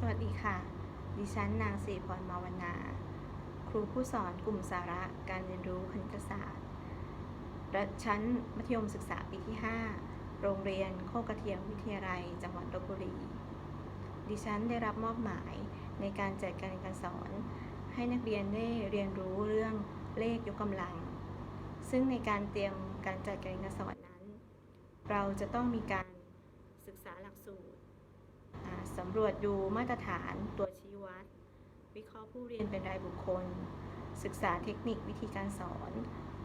สวัสดีค่ะ ดิฉันนางสีพรมาวนา ครูผู้สอนกลุ่มสาระการเรียนรู้คณิตศาสตร์ระชั้นมัธยมศึกษาปีที่ 5 โรงเรียนโคกกระเทียมวิทยาลัย จังหวัดลบบุรี ดิฉันได้รับมอบหมายในการจัดการเรียนการสอน ให้นักเรียนได้เรียนรู้เรื่องเลขยกกำลัง ซึ่งในการเตรียมการจัดการเรียนการสอนนั้น เราจะต้องมีการศึกษาหลักสูตร สำรวจดูมาตรฐานตัวชี้วัด วิเคราะห์ผู้เรียนเป็นรายบุคคล ศึกษาเทคนิควิธีการสอน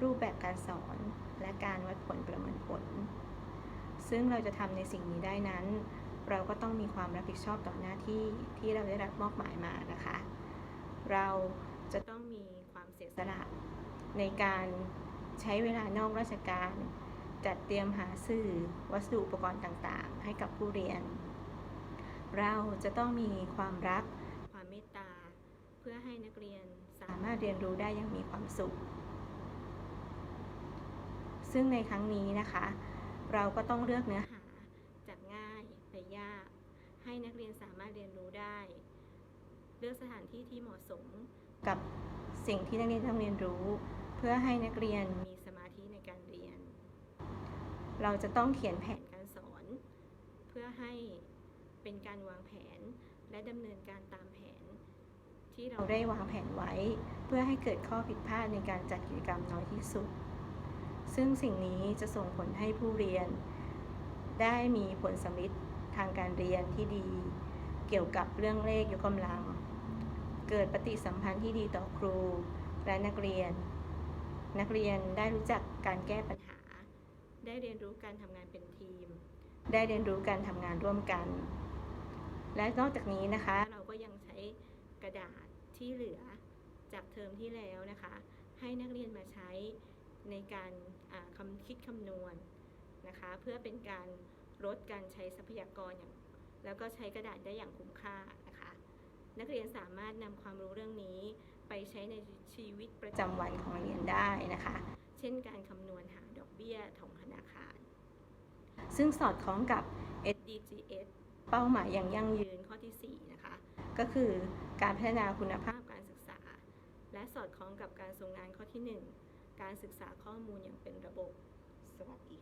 รูปแบบการสอน และการวัดผลประเมินผล ซึ่งเราจะทำในสิ่งนี้ได้นั้น เราก็ต้องมีความรับผิดชอบต่อหน้าที่ที่เราได้รับมอบหมายมานะคะ เราจะต้องมีความเสียสละในการใช้เวลานอกราชการ จัดเตรียมหาสื่อ วัสดุอุปกรณ์ต่างๆ ให้กับผู้เรียน เราจะต้องมีความรัก ความเมตตา เพื่อให้นักเรียนสามารถเรียนรู้ได้อย่างมีความสุข ซึ่งในครั้งนี้นะคะ เราก็ต้องเลือกเนื้อหาจากง่ายไปยาก ให้นักเรียนสามารถเรียนรู้ได้ เลือกสถานที่ที่เหมาะสมกับสิ่งที่นักเรียนต้องเรียนรู้ เพื่อให้นักเรียนมีสมาธิในการเรียน เราจะต้องเขียนแผนการสอน เพื่อให้ เป็นการวางแผนและดำเนินการตามแผน ที่เราได้วางแผนไว้ เพื่อให้เกิดข้อผิดพลาดในการจัดกิจกรรมน้อยที่สุด ซึ่งสิ่งนี้จะส่งผลให้ผู้เรียน ได้มีผลสำลิดทางการเรียนที่ดี เกี่ยวกับเรื่องเลขยกกำลัง เกิดปฏิสัมพันธ์ที่ดีต่อครูและนักเรียน นักเรียนได้รู้จักการแก้ปัญหา ได้เรียนรู้การทำงานเป็นทีม ได้เรียนรู้การทำงานร่วมกัน และนอกจากนี้นะคะเราก็ยังใช้กระดาษที่เหลือจากเทอมที่แล้วนะคะ ให้นักเรียนมาใช้ในการคำคิดคำนวณนะคะ เพื่อเป็นการลดการใช้ทรัพยากรอย่าง แล้วก็ใช้กระดาษได้อย่างคุ้มค่านะคะ นักเรียนสามารถนำความรู้เรื่องนี้ไปใช้ในชีวิตประจำวันของเรียนได้นะคะ เช่นการคำนวณหาดอกเบี้ยของธนาคาร ซึ่งสอดคล้องกับ SDGs เป้าหมายอย่างยั่งยืนข้อที่ 4 นะคะ ก็คือการพัฒนาคุณภาพการศึกษา และสอดคล้องกับการทรงงานข้อที่ 1 การศึกษาข้อมูลอย่างเป็นระบบ สวัสดี